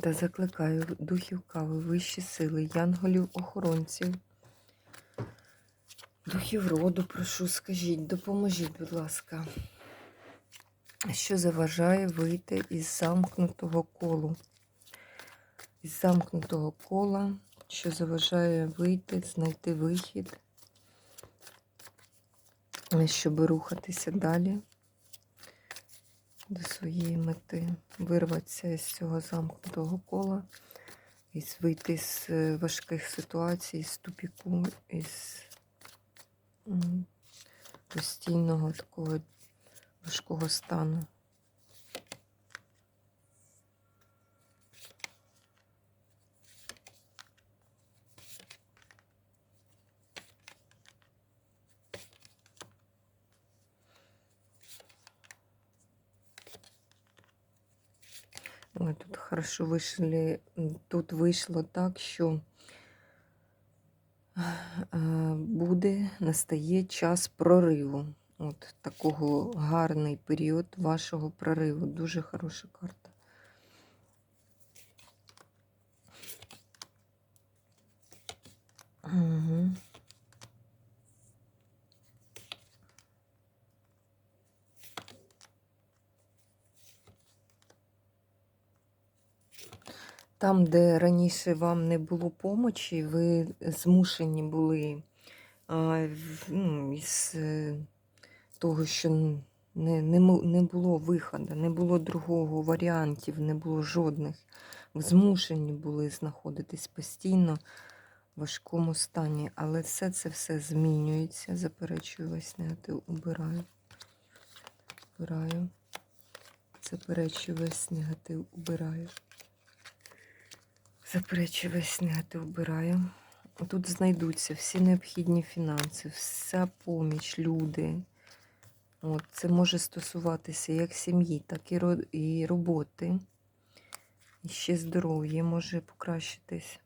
Та закликаю духів кави, вищі сили, янголів, охоронців. Духів роду, прошу, скажіть, допоможіть, будь ласка, що заважає вийти із замкнутого колу? Із замкнутого кола, що заважає вийти, знайти вихід, щоб рухатися далі до своєї мети, вирватися з цього замкнутого кола, і вийти з е, важких ситуацій, з тупіку, із постійного такого важкого стану. Ой, тут хорошо вийшли. Тут вийшло так, що буде, настає час прориву. От такого гарний період вашого прориву. Дуже хороша карта. Угу. Там, де раніше вам не було помочі, ви змушені були а, ну, із е, того, що не, не, не було виходу, не було другого варіантів, не було жодних. Ви змушені були знаходитись постійно в важкому стані. Але все це все змінюється. Заперечую весь негатив, убираю. Убираю. Заперечую весь негатив, убираю. Заперечую весь негатив вбираю. Тут знайдуться всі необхідні фінанси, вся поміч, люди. От, Це може стосуватися як сім'ї, так і і роботи. І ще здоров'я може покращитись.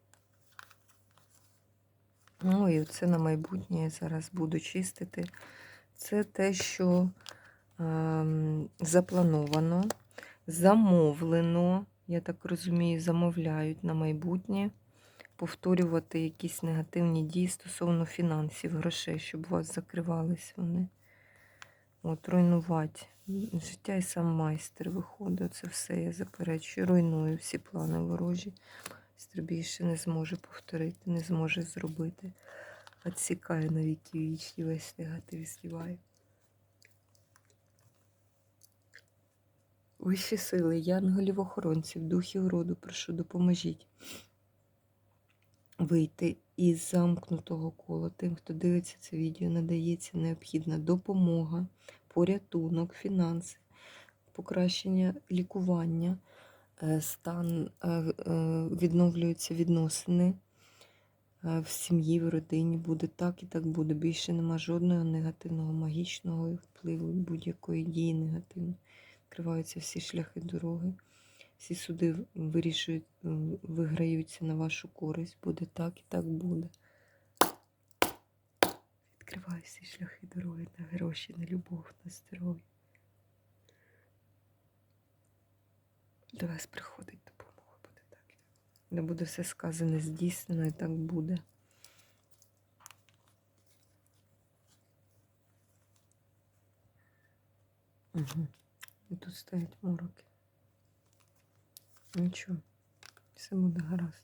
Ну і це на майбутнє я зараз буду чистити. Це те, що ем, заплановано, замовлено. Я так розумію, замовляють на майбутнє повторювати якісь негативні дії стосовно фінансів, грошей, щоб у вас закривались вони. От, руйнувати. Життя і сам майстер виходить. Це все я заперечую. Руйную всі плани ворожі. Майстер більше не зможе повторити, не зможе зробити. Отсікаю на віки вічні весь негатив і Вищі сили, янголів охоронців, духів роду, прошу, допоможіть вийти із замкнутого кола. Тим, хто дивиться це відео, надається необхідна допомога, порятунок, фінанси, покращення лікування, е, стан, е, е, відновлюються відносини в сім'ї, в родині. Буде так і так буде. Більше нема жодного негативного, магічного впливу будь-якої дії негативної. Відкриваються всі шляхи дороги. Всі суди вирішують, виграються на вашу користь. Буде так і так буде. Відкриваю всі шляхи дороги на гроші, на любов, на здоров'я. До вас приходить допомога, буде так. Не буде все сказане, здійснено, і так буде. Угу. І тут стоять мороки. Нічого, все буде гаразд.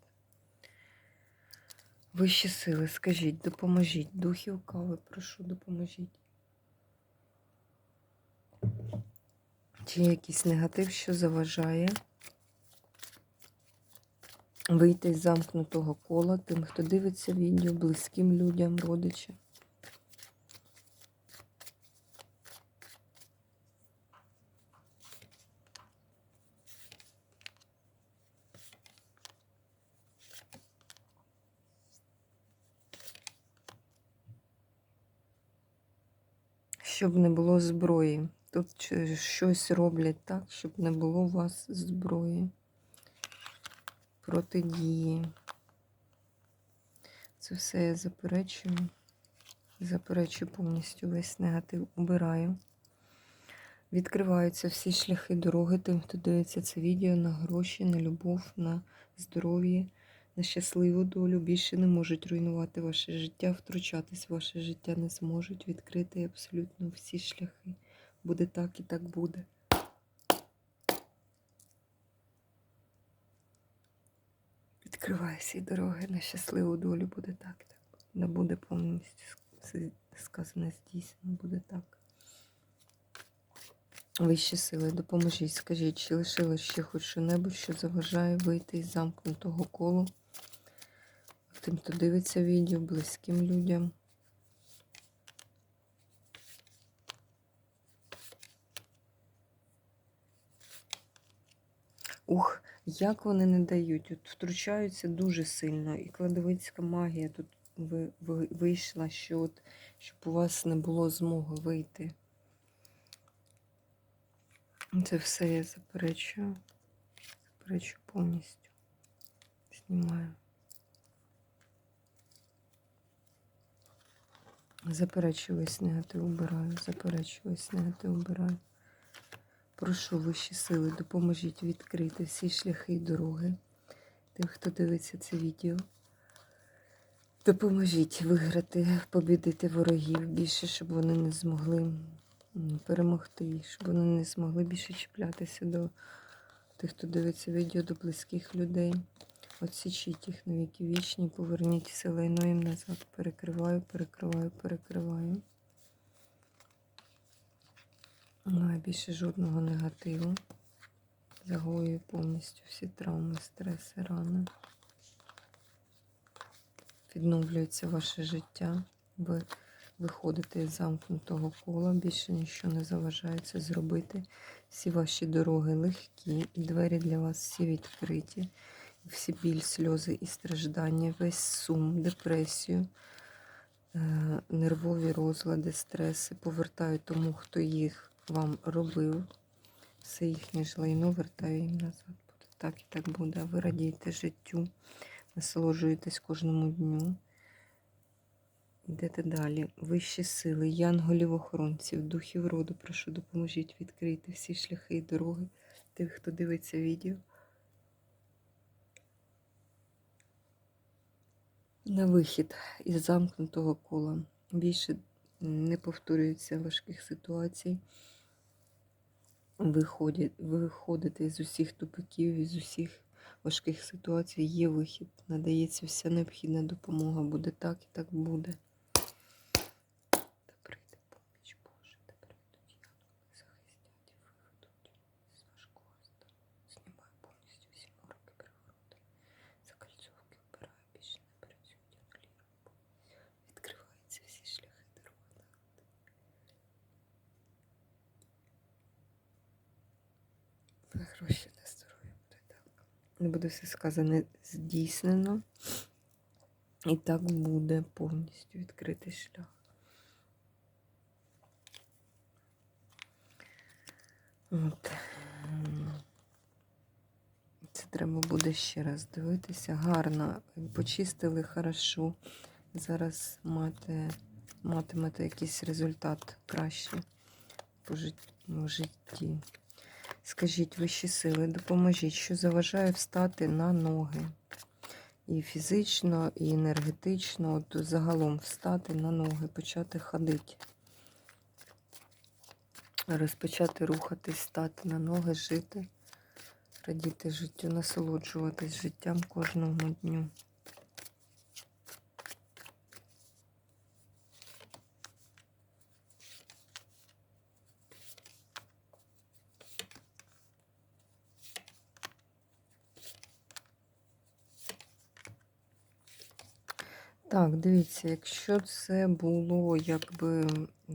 Вищі сили, скажіть, допоможіть. Духів кави, прошу, допоможіть. Чи є якийсь негатив, що заважає вийти з замкнутого кола тим, хто дивиться відео, близьким людям, родичам? Щоб не було зброї. Тут щось роблять так, щоб не було у вас зброї. Протидії. Це все я заперечую. Заперечую повністю весь негатив. Убираю. Відкриваються всі шляхи дороги тим, хто дивиться це відео на гроші, на любов, на здоров'я, на щасливу долю. Більше не можуть руйнувати ваше життя, втручатись в ваше життя не зможуть відкрити абсолютно всі шляхи. Буде так і так буде. Відкриває всі дороги на щасливу долю, буде так і так. Не буде повністю сказане здійснено, буде так. Вищі сили, допоможіть, скажіть, чи лишилось ще хоч що-небудь, що заважає вийти із замкнутого колу тим, хто дивиться відео, близьким людям. Ух, як вони не дають, от втручаються дуже сильно. І кладовицька магія тут ви, ви, вийшла, що от, щоб у вас не було змоги вийти. Це все я заперечую. Заперечую повністю. Знімаю. Заперечую весь негатив. Заперечую весь негатив, убираю. Прошу вищі сили, допоможіть відкрити всі шляхи і дороги. Тим, хто дивиться це відео. Допоможіть виграти, побідити ворогів більше, щоб вони не змогли перемогти, щоб вони не змогли більше чіплятися до тих, хто дивиться відео, до близьких людей. Отсічіть їх на віки вічні, поверніть все лайно їм назад. Перекриваю, перекриваю, перекриваю. Немає більше жодного негативу. Загоюю повністю всі травми, стреси, рани. Відновлюється ваше життя. Ви виходите з замкнутого кола, більше нічого не заважає це зробити. Всі ваші дороги легкі, і двері для вас всі відкриті. Всі біль, сльози і страждання, весь сум, депресію, е, нервові розлади, стреси повертаю тому, хто їх вам робив. Все їхнє ж лайно вертаю їм назад. Буде так і так буде. Ви радієте життю, насолоджуєтесь кожному дню. Йдете далі. Вищі сили, янголів-охоронців, духів роду, прошу, допоможіть відкрити всі шляхи і дороги тих, хто дивиться відео. На вихід із замкнутого кола. Більше не повторюється важких ситуацій. Виходити з усіх тупиків, із усіх важких ситуацій. Є вихід, надається вся необхідна допомога. Буде так і так буде. Та прийде поміч Боже, та прийдуть янголи, захистять і виведуть з важкого стану. Знімаю повністю всі мороки привороти. Закольцовки вбираю, більше не працюють англіром. Відкриваються всі шляхи дороги. На гроші на здоров'я буде так. Не буде все сказане здійснено. І так буде повністю відкритий шлях. От. Це треба буде ще раз дивитися. Гарно почистили хорошо. Зараз мати, матимете якийсь результат кращий по в житті. Скажіть вищі сили, допоможіть, що заважає встати на ноги. І фізично, і енергетично, от загалом встати на ноги, почати ходити. Розпочати рухатись, стати на ноги, жити, радіти життю, насолоджуватись життям кожного дню. Так, дивіться, якщо це було якби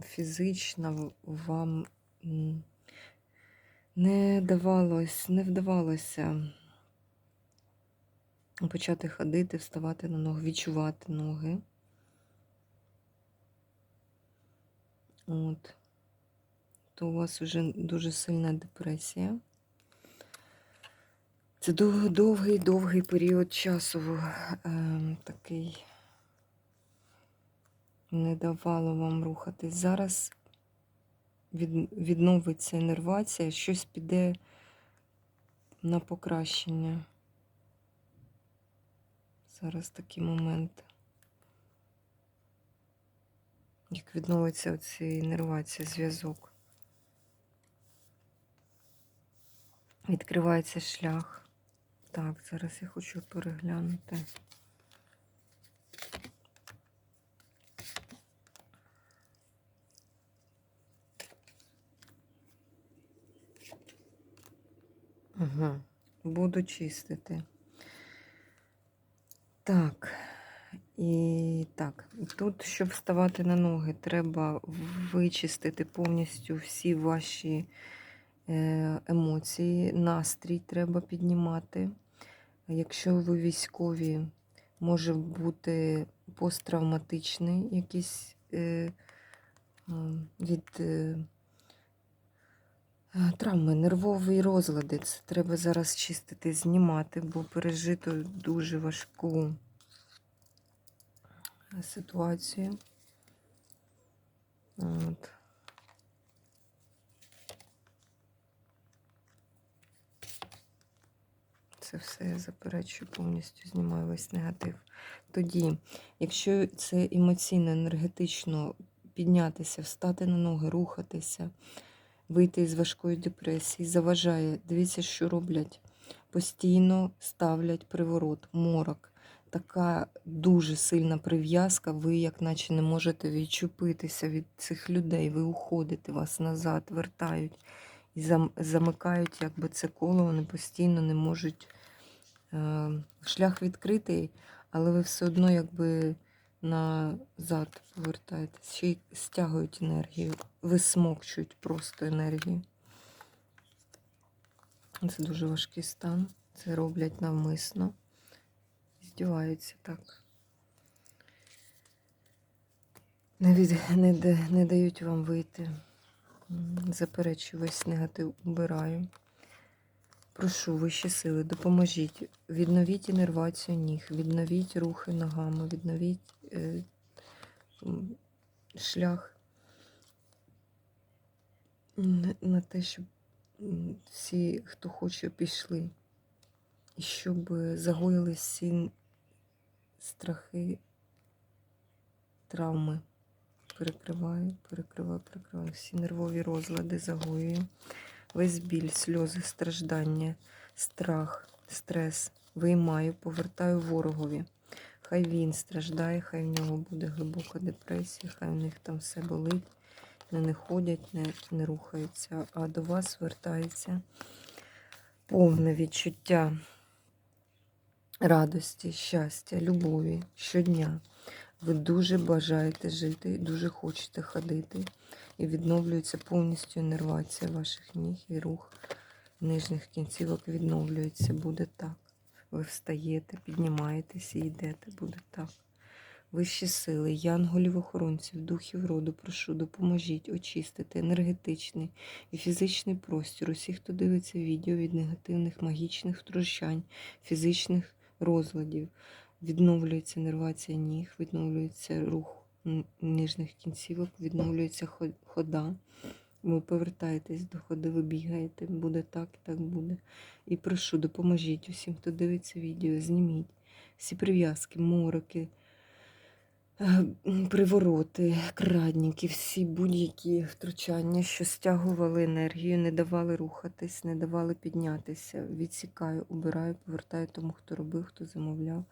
фізично вам не давалось, не вдавалося почати ходити, вставати на ноги, відчувати ноги. От. то у вас вже дуже сильна депресія. Це довгий, довгий період часу е, такий не давало вам рухатись. Зараз відновиться інервація, щось піде на покращення. Зараз такий момент. Як відновиться оці інервація, зв'язок. Відкривається шлях. Так, зараз я хочу переглянути. Угу. Буду чистити. Так. І так, тут, щоб вставати на ноги, треба вичистити повністю всі ваші е, емоції, настрій треба піднімати. Якщо ви військові, може бути посттравматичний якийсь е, від е, травми, нервові розлади. Це треба зараз чистити, знімати, бо пережито дуже важку ситуацію. От. Це все я заперечую, повністю знімаю весь негатив. Тоді, якщо це емоційно, енергетично піднятися, встати на ноги, рухатися, вийти з важкої депресії, заважає, дивіться, що роблять. Постійно ставлять приворот, морок. Така дуже сильна прив'язка, ви, як наче не можете відчупитися від цих людей, ви уходите, вас назад вертають і замикають якби це коло, вони постійно не можуть. Е, шлях відкритий, але ви все одно якби назад повертаєтесь, ще й стягують енергію, висмокчують просто енергію. Це дуже важкий стан. Це роблять навмисно. Здіваються так. Не, від, не, не дають вам вийти. Заперечую весь негатив, убираю. Прошу вищі сили, допоможіть. Відновіть інервацію ніг, відновіть рухи ногами, відновіть шлях на, на те, щоб всі, хто хоче, пішли. І щоб загоїли всі страхи, травми. Перекриваю, перекриваю, перекриваю. Всі нервові розлади загоюю. Весь біль, сльози, страждання, страх, стрес виймаю, повертаю ворогові. Хай він страждає, хай в нього буде глибока депресія, хай в них там все болить, не, не ходять, не, не рухаються, а до вас звертається повне відчуття радості, щастя, любові щодня. Ви дуже бажаєте жити, дуже хочете ходити. І відновлюється повністю інервація ваших ніг і рух нижніх кінцівок відновлюється. Буде так. Ви встаєте, піднімаєтеся і йдете, буде так. Вищі сили, янголів охоронців, духів роду, прошу, допоможіть очистити енергетичний і фізичний простір усіх, хто дивиться відео від негативних магічних втручань, фізичних розладів. Відновлюється нервація ніг, відновлюється рух н- нижніх кінцівок, відновлюється хода. Ви повертаєтесь до ходи, ви бігаєте, буде так і так буде. І прошу, допоможіть усім, хто дивиться відео, зніміть всі прив'язки, мороки, е, привороти, крадніки, всі будь-які втручання, що стягували енергію, не давали рухатись, не давали піднятися. Відсікаю, убираю, повертаю тому, хто робив, хто замовляв.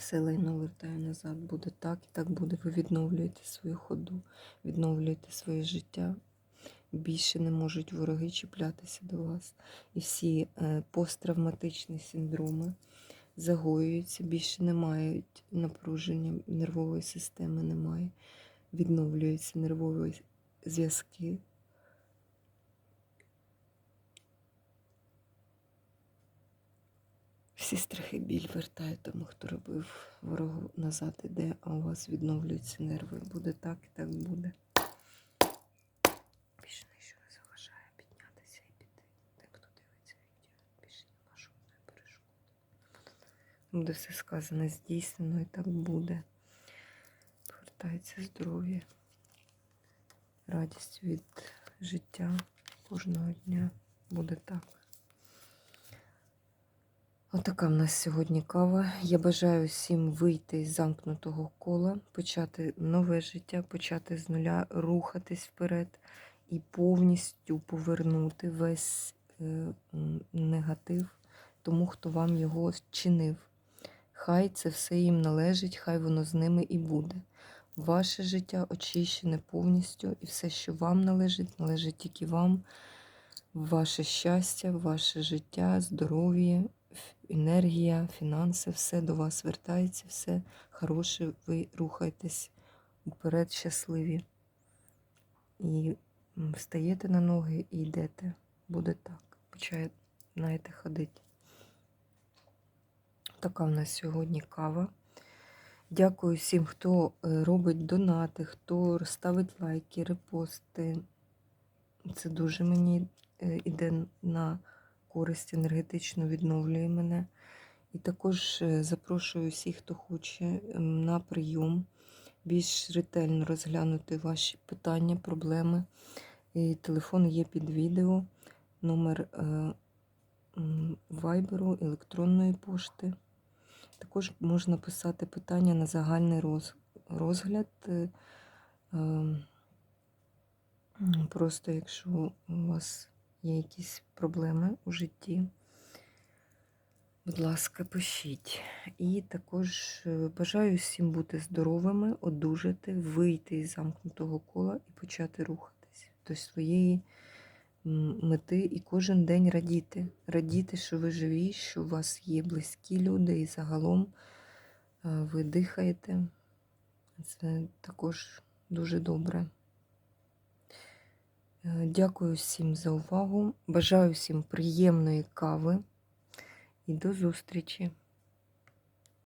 Все лайно вертаю назад. Буде так і так буде. Ви відновлюєте свою ходу, відновлюєте своє життя. Більше не можуть вороги чіплятися до вас. І всі е, посттравматичні синдроми загоюються, більше не мають напруження нервової системи, немає. Відновлюються нервові зв'язки. Всі страхи біль вертає тому, хто робив ворогу назад іде, а у вас відновлюються нерви. Буде так і так буде. Більше нічого не заважає піднятися і піти. Тим, хто дивиться відео, більше нема жодної перешкоди. Буде все сказане здійснено і так буде. Повертається здоров'я, радість від життя кожного дня. Буде так. Отака в нас сьогодні кава. Я бажаю всім вийти з замкнутого кола, почати нове життя, почати з нуля, рухатись вперед і повністю повернути весь е, негатив тому, хто вам його вчинив. Хай це все їм належить, хай воно з ними і буде. Ваше життя очищене повністю, і все, що вам належить, належить тільки вам. Ваше щастя, ваше життя, здоров'я, енергія, фінанси, все до вас вертається, все хороше, ви рухаєтесь уперед щасливі. І встаєте на ноги і йдете. Буде так. Починаєте ходити. Така в нас сьогодні кава. Дякую всім, хто е, робить донати, хто ставить лайки, репости. Це дуже мені е, іде на користь енергетично відновлює мене. І також е, запрошую всіх, хто хоче на прийом більш ретельно розглянути ваші питання, проблеми. І телефон є під відео, номер е, вайберу, електронної пошти. Також можна писати питання на загальний розгляд. е, Просто якщо у вас є якісь проблеми у житті, будь ласка, пишіть. І також е, бажаю всім бути здоровими, одужати, вийти із замкнутого кола і почати рухатись до своєї мети і кожен день радіти. Радіти, що ви живі, що у вас є близькі люди, і загалом е, ви дихаєте. Це також дуже добре. Е, Дякую всім за увагу. Бажаю всім приємної кави і до зустрічі!